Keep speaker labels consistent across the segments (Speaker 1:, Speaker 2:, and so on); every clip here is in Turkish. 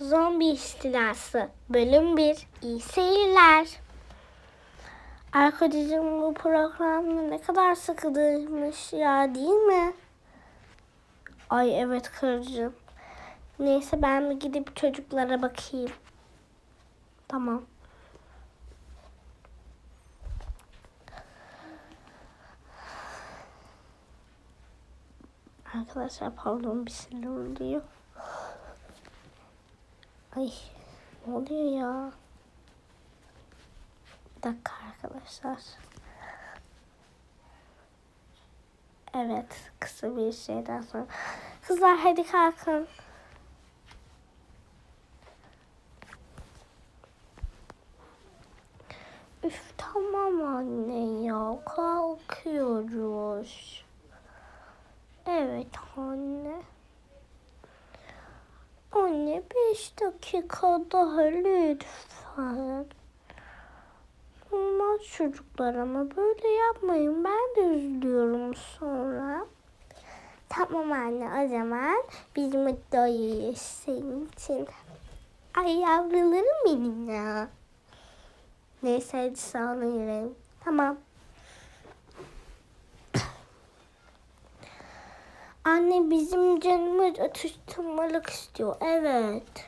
Speaker 1: Zombi istilası bölüm 1 İyi seyirler. Arkadaşım bu program ne kadar sıkıldıymış ya değil mi? Ay evet karıcığım. Neyse ben bir gidip çocuklara bakayım. Tamam. Arkadaşlar pardon bir şeyler oluyor. Ay ne oluyor ya? Bir dakika arkadaşlar. Evet kısa bir şeyden sonra. Kızlar hadi kalkın. Üf tamam anne ya kalkıyoruz. Evet anne. Anne beş dakika daha lütfen. Olmaz çocuklar ama böyle yapmayın. Ben de üzülüyorum sonra. Tamam anne o zaman biz mutlu oluyoruz senin için. Ay yavrularım benim ya. Neyse hadi salona girelim. Tamam. Anne bizim canımız atıştırmalık istiyor. Evet.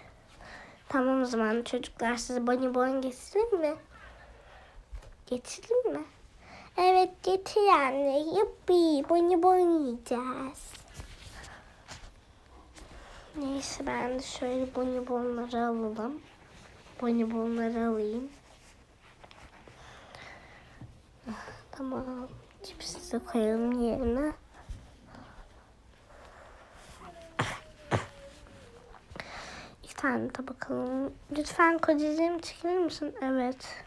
Speaker 1: Tamam o zaman çocuklar size bonibon getireyim mi? Getireyim mi? Evet getir anne. Yuppi bonibon yiyeceğiz. Neyse ben de şöyle bonibonları alalım. Bonibonları alayım. Tamam. Cipsi de koyalım yerine. Tane de bakalım. Lütfen kocacığım çekilir misin? Evet.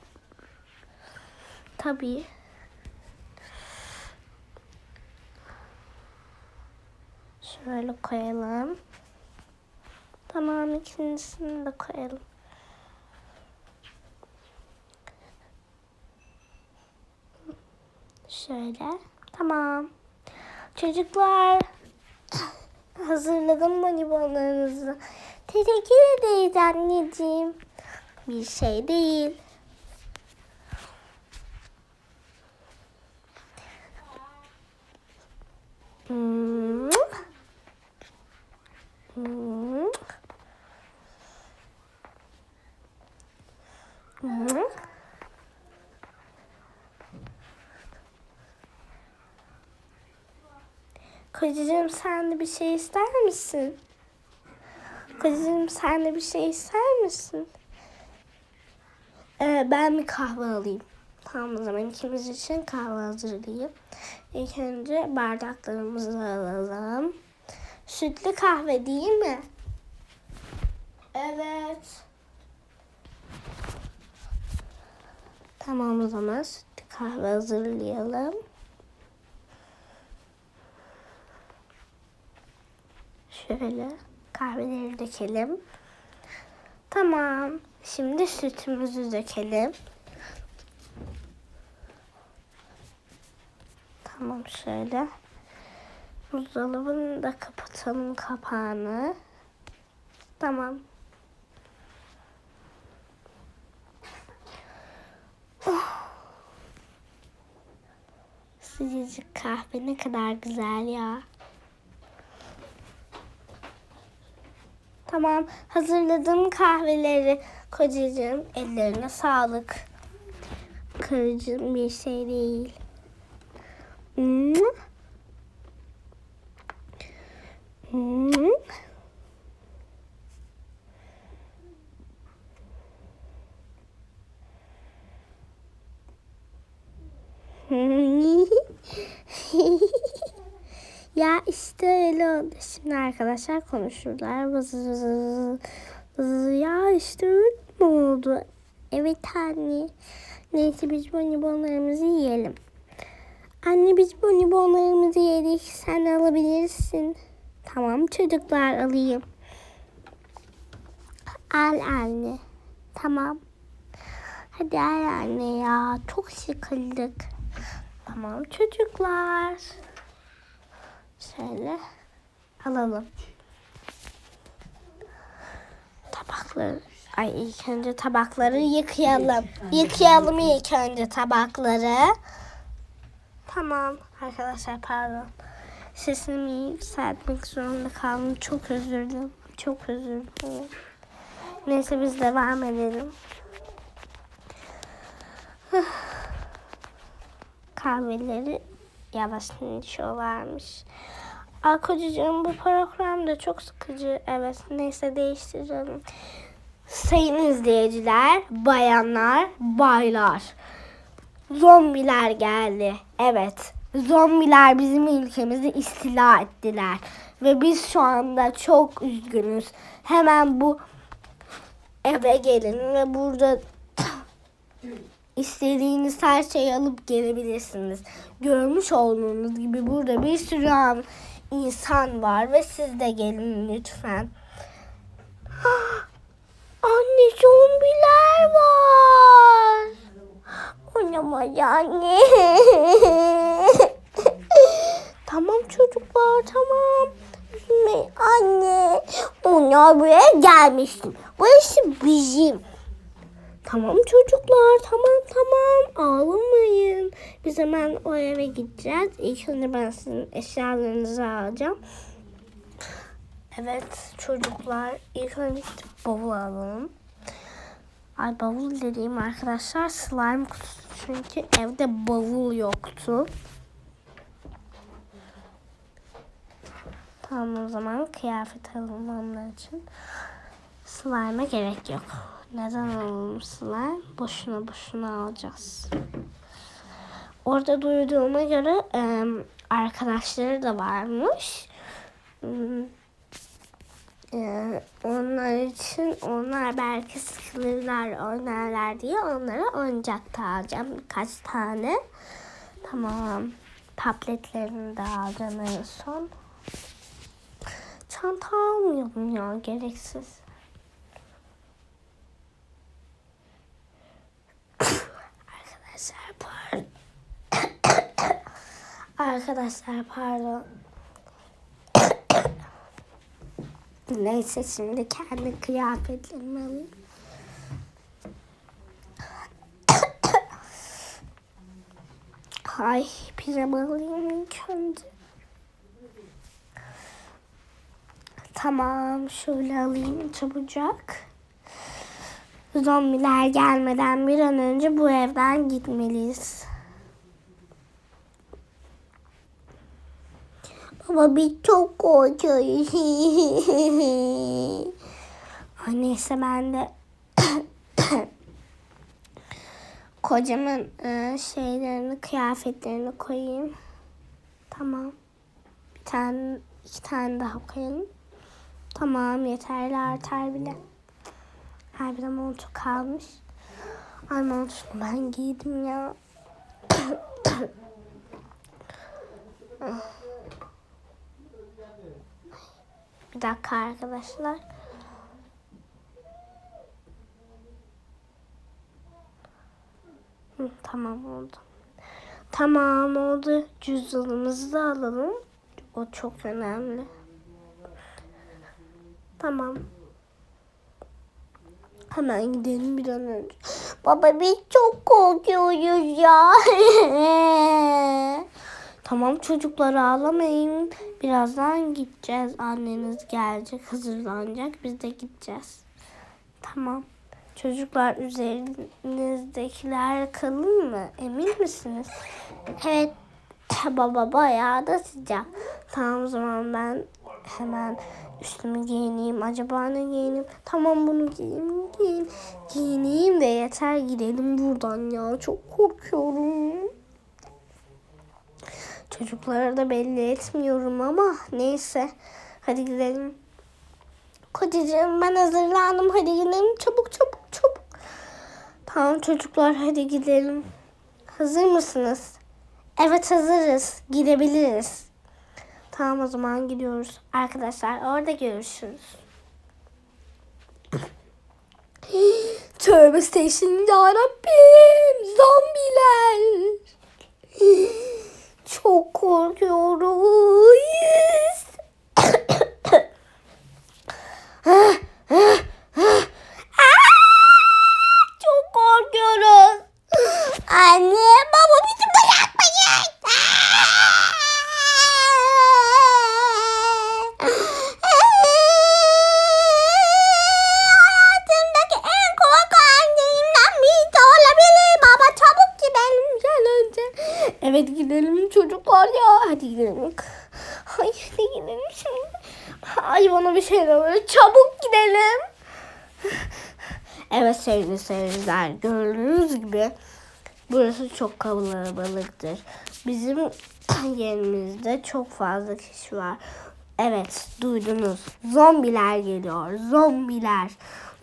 Speaker 1: Tabii. Şöyle koyalım. Tamam ikincisini de koyalım. Şöyle. Tamam. Çocuklar. Hazırladım bonibonlarınızı. Teşekkür ederiz anneciğim. Bir şey değil. Hmm. Hmm. Hmm. Kocacığım sen de bir şey ister misin? Kocacığım sen de bir şey ister misin? Ee, ben bir kahve alayım. Tamam o zaman ikimiz için kahve hazırlayayım. İlk önce bardaklarımızı alalım. Sütlü kahve değil mi? Evet. Tamam o zaman sütlü kahve hazırlayalım. Şöyle kahveleri dökelim. Tamam. Şimdi sütümüzü dökelim. Tamam şöyle. Buzdolabını da kapatalım kapağını. Tamam. Oh. Sıcacık kahve ne kadar güzel ya. Tamam hazırladım kahveleri kocacığım. Ellerine sağlık. Karıcığım bir şey değil. Hmm. Hmm. Ya işte öyle oldu. Şimdi arkadaşlar konuşurlar. Vız vız vız. Ya işte öyle mi oldu? Evet anne. Neyse biz bonibonlarımızı yiyelim. Anne biz bonibonlarımızı yedik. Sen alabilirsin. Tamam çocuklar alayım. Al anne. Tamam. Hadi al anne ya. Çok sıkıldık. Tamam çocuklar. Şöyle alalım. Tabak. tabakları. Ay ilk önce tabakları yıkayalım. Yıkayalım ilk önce tabakları. Tamam arkadaşlar pardon. Sesimi yükseltmek zorunda kaldım. Çok özür dilerim. Çok özür dilerim. Neyse biz devam edelim. Kahveleri yavaş içiyorlarmış. Aa kocacığım bu program da çok sıkıcı. Evet neyse değiştirelim. Sayın izleyiciler, bayanlar, baylar. Zombiler geldi. Evet. Zombiler bizim ülkemizi istila ettiler. Ve biz şu anda çok üzgünüz. Hemen bu eve gelin ve burada istediğiniz her şeyi alıp gelebilirsiniz. Görmüş olduğunuz gibi burada bir sürü insan var ve siz de gelin lütfen. Anne zombiler var. Oynamaz anne. tamam çocuklar tamam. Anne. Onlar buraya gelmişti. Burası bizim. Tamam çocuklar tamam tamam ağlamayın. Biz hemen o eve gideceğiz. İlk önce ben sizin eşyalarınızı alacağım. Evet çocuklar ilk önce bavul alalım. Ay bavul dediğim arkadaşlar slime kutusu çünkü evde bavul yoktu. Tamam o zaman kıyafet alalım onlar için. Slime'a gerek yok. Neden slime? Boşuna boşuna alacağız. Orada duyduğuma göre em, arkadaşları da varmış. Ee, onlar için onlar belki sıkılırlar oynarlar diye onlara oyuncak da alacağım birkaç tane. Tamam. Tabletlerini de alacağım en son. Çanta almayalım ya gereksiz. Arkadaşlar Arkadaşlar pardon. Neyse şimdi kendi kıyafetlerimi alayım. Ay pijama alayım ilk önce. Tamam şöyle alayım çabucak. Zombiler gelmeden bir an önce bu evden gitmeliyiz. Baba biz çok korkuyoruz. Neyse ben de kocamın e, şeylerini, kıyafetlerini koyayım. Tamam. Bir tane, iki tane daha koyalım. Tamam yeterli artar bile. De montu kalmış. Ay montunu ben giydim ya. Bir dakika arkadaşlar. Hı, tamam oldu. Tamam oldu. Cüzdanımızı da alalım. O çok önemli. Tamam. Hemen gidelim bir an önce. Baba biz çok korkuyoruz ya. tamam çocuklar ağlamayın. Birazdan gideceğiz. Anneniz gelecek, hazırlanacak. Biz de gideceğiz. Tamam. Çocuklar üzerinizdekiler kalın mı? Emin misiniz? Evet. Baba bayağı da sıcak. Tamam o zaman ben hemen üstümü giyineyim. Acaba ne giyineyim? Tamam bunu giyeyim. Giyin, giyineyim de yeter gidelim buradan ya. Çok korkuyorum. Çocuklara da belli etmiyorum ama neyse. Hadi gidelim. Kocacığım ben hazırlandım. Hadi gidelim. Çabuk çabuk çabuk. Tamam çocuklar hadi gidelim. Hazır mısınız? Evet hazırız. Gidebiliriz. Tamam o zaman gidiyoruz. Arkadaşlar orada görüşürüz. Tövbe station yarabbim. Zombiler. Çok korkuyoruz. Hadi gidelim. Ay hadi gidelim şimdi. Ay bana bir şeyler oluyor. Çabuk gidelim. Evet sevgili seyirciler gördüğünüz gibi burası çok kalabalıktır. Bizim yerimizde çok fazla kişi var. Evet duydunuz. Zombiler geliyor. Zombiler.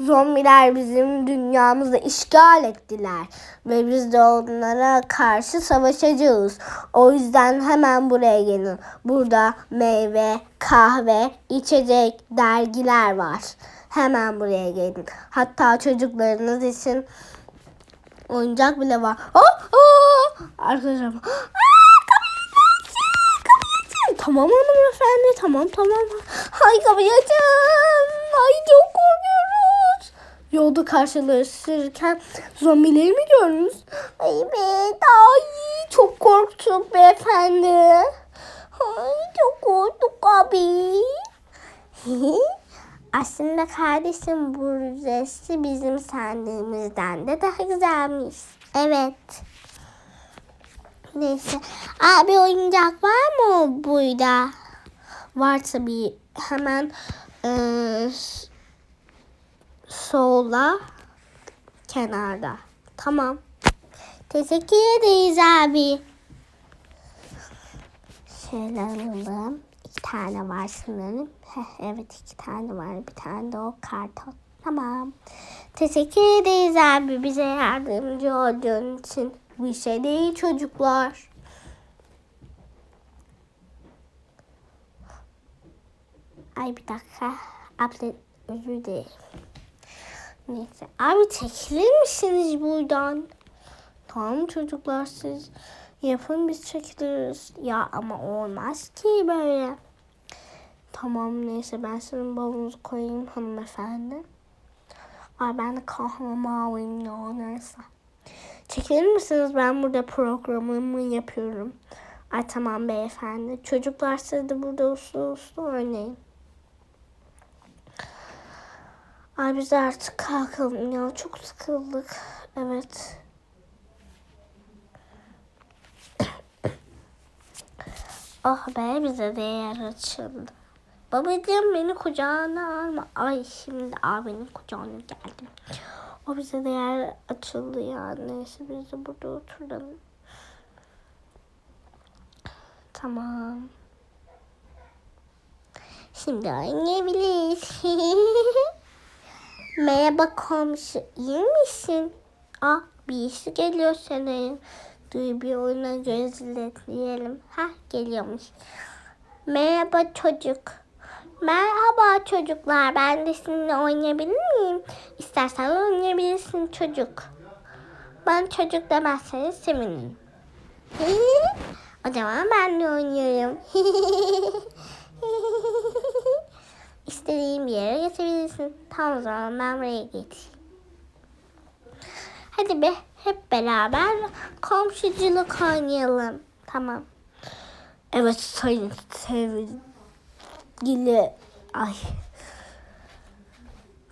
Speaker 1: Zombiler bizim dünyamızı işgal ettiler. Ve biz de onlara karşı savaşacağız. O yüzden hemen buraya gelin. Burada meyve, kahve, içecek, dergiler var. Hemen buraya gelin. Hatta çocuklarınız için oyuncak bile var. Oh, oh! Arkadaşlar. Tamam hanımefendi. Tamam tamam. Hay kapıyı açın. Ay çok korkuyoruz. Yolda karşılaşırken zombileri mi gördünüz? Ay evet. Ay çok korktuk beyefendi. Ay çok korktuk abi. Aslında kardeşim burası bizim sandığımızdan da daha güzelmiş. Evet. Neyse. Abi oyuncak var mı burada? Var tabii. Hemen eee sola kenarda. Tamam. Teşekkür ederiz abi. Şöyle alalım. İki tane var sanırım. Evet iki tane var. Bir tane de o karton. Tamam. Teşekkür ederiz abi bize yardımcı olduğun için. Bir şey değil çocuklar. Ay bir dakika. Abla özür dilerim. Neyse. Abi çekilir misiniz buradan? Tamam çocuklar siz yapın biz çekiliriz. Ya ama olmaz ki böyle. Tamam neyse ben sizin bavulunuzu koyayım hanımefendi. Ay ben de kahvemi alayım ya neyse. Çekilir misiniz? Ben burada programımı yapıyorum. Ay tamam beyefendi. Çocuklar siz de burada uslu uslu oynayın. Ay biz artık kalkalım ya. Çok sıkıldık. Evet. Oh be bize de yer açıldı. Babacığım beni kucağına alma. Ay şimdi abinin kucağına geldim. O bize de yer açıldı ya. Neyse biz de burada oturalım. Tamam. Şimdi oynayabiliriz. Merhaba komşu. iyi misin? Ah bir işi geliyor sanırım. Duy bir oyuna gözletleyelim. Hah geliyormuş. Merhaba çocuk. Merhaba çocuklar. Ben de sizinle oynayabilir miyim? İstersen oynayabilirsin çocuk. Ben çocuk demezseniz sevinirim. o zaman ben de oynuyorum. İstediğin bir yere geçebilirsin. Tamam o zaman ben buraya geçeyim. Hadi be hep beraber komşuculuk oynayalım. Tamam. Evet sayın sevgili ay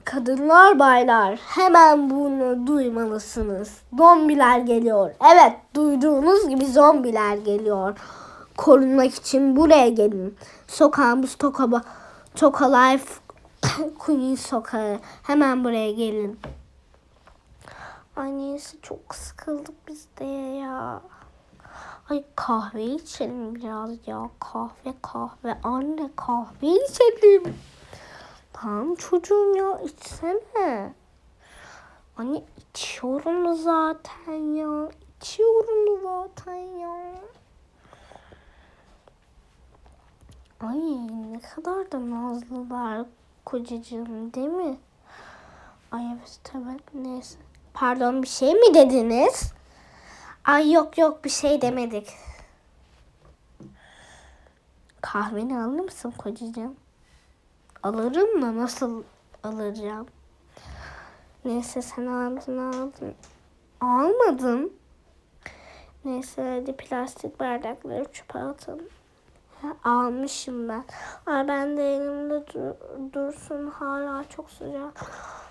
Speaker 1: Kadınlar baylar hemen bunu duymalısınız. Zombiler geliyor. Evet duyduğunuz gibi zombiler geliyor. Korunmak için buraya gelin. Sokağımız Tokaba, Toka Life Queen sokağı. Hemen buraya gelin. Ay neyse çok sıkıldık biz de ya. Ay kahve içelim biraz ya. Kahve kahve. Anne kahve içelim. Tamam çocuğum ya içsene. Anne içiyorum zaten ya. İçiyorum zaten ya. Ay ne kadar da nazlılar kocacığım değil mi? Ay evet tabii neyse. Pardon bir şey mi dediniz? Ay yok yok bir şey demedik. Kahveni alır mısın kocacığım? Alırım da nasıl alacağım? Neyse sen aldın aldın. Almadın. Neyse hadi plastik bardakları çöpe atalım. Almışım ben. Ay ben de elimde dur- dursun hala çok sıcak.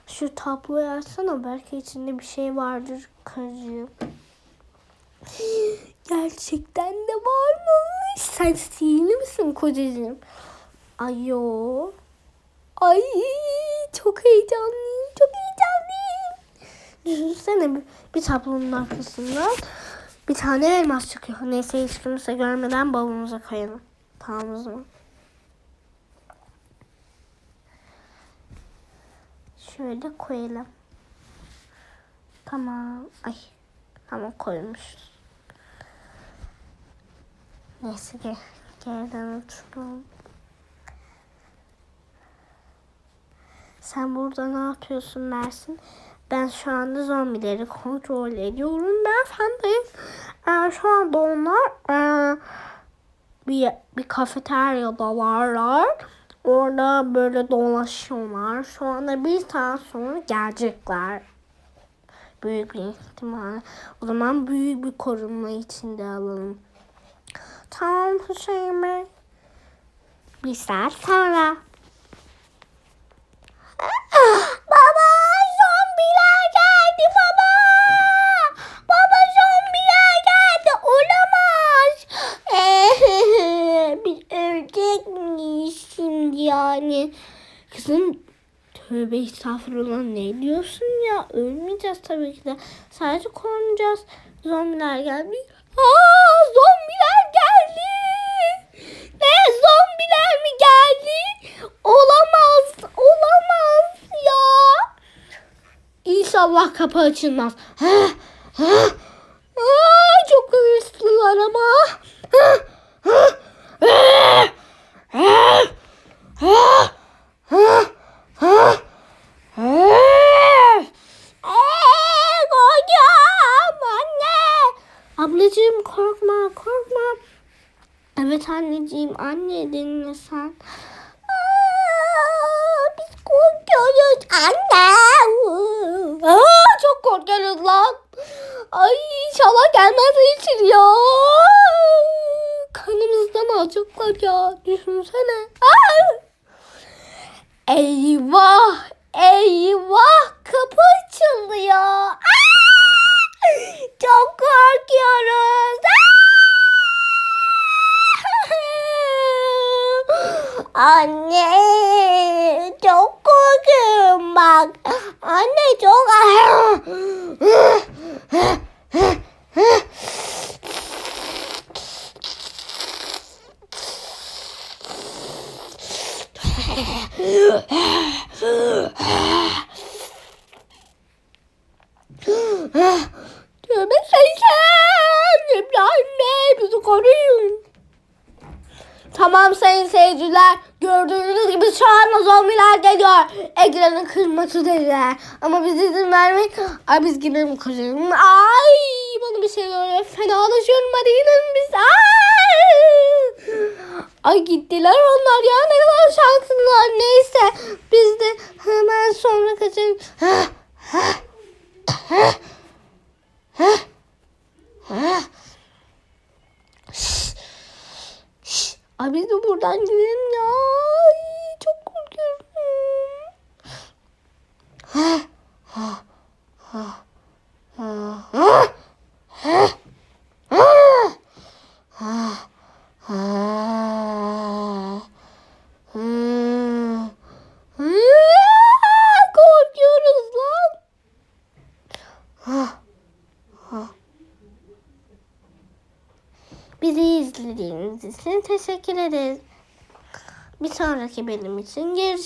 Speaker 1: Şu tabloyu açsana belki içinde bir şey vardır karıcığım. Gerçekten de varmış. sen sihirli misin kocacığım? Ay yo. Ay çok heyecanlıyım. Çok heyecanlıyım. Düşünsene bir, bir tablonun arkasından bir tane elmas çıkıyor. Neyse hiç kimse görmeden bavulumuza koyalım. Tamam o zaman. Şöyle koyalım. Tamam. Ay. Tamam koymuşuz. Neyse gel. Geriden oturalım. Sen burada ne yapıyorsun Mersin? Ben şu anda zombileri kontrol ediyorum. Ben efendim. Ee, şu anda onlar ee, bir, bir kafeteryada varlar. Orada böyle dolaşıyorlar. Şu anda bir saat sonra gelecekler. Büyük bir ihtimal. O zaman büyük bir korunma içinde alalım. Tamam Hüseyin Bey. Bir saat sonra. Baba zombiler geldi baba. Baba zombiler geldi. Olamaz. Biz ölecek miyiz şimdi yani? Kızım tövbe estağfurullah ne diyorsun ya? Ölmeyeceğiz tabii ki de. Sadece korunacağız. Zombiler geldi. Aa zombiler geldi. Ne zombiler mi geldi? Olamaz. Olamaz ya. İnşallah kapı açılmaz. Ha, ha. Aa, çok hırslılar ama. Ha, ha. Aa, ha, ha, ha, ha. Korkuyorum anne. Ablacığım korkma korkma. Evet anneciğim anne dinle sen. Aa, biz korkuyoruz anne. Aa, çok korkuyoruz lan. Ay inşallah gelmez için ya. Kanımızdan alacaklar ya. Düşünsene. Aa! Eyvah! Açılıyor. Aa! Çok korkuyoruz. Aa! Anne çok korkuyorum bak. Anne çok Tövbe sen İbrahim Bey bizi koruyun. Tamam sayın seyirciler. Gördüğünüz gibi şu anda zombiler geliyor. Ekranı kırmak üzereler. Ama biz izin vermeyin. Ay biz gidelim kocam. Ay bana bir şey oluyor. Fenalaşıyorum hadi gidelim biz. Ay. Ay gittiler onlar ya ne kadar şanslılar. Neyse biz de hemen sonra kaçalım. Biz de buradan gidelim ya. Ay, çok korkuyorum. Korkuyoruz lan. Bizi izlediğiniz için teşekkür ederiz. Bir sonraki bölüm için görüşürüz.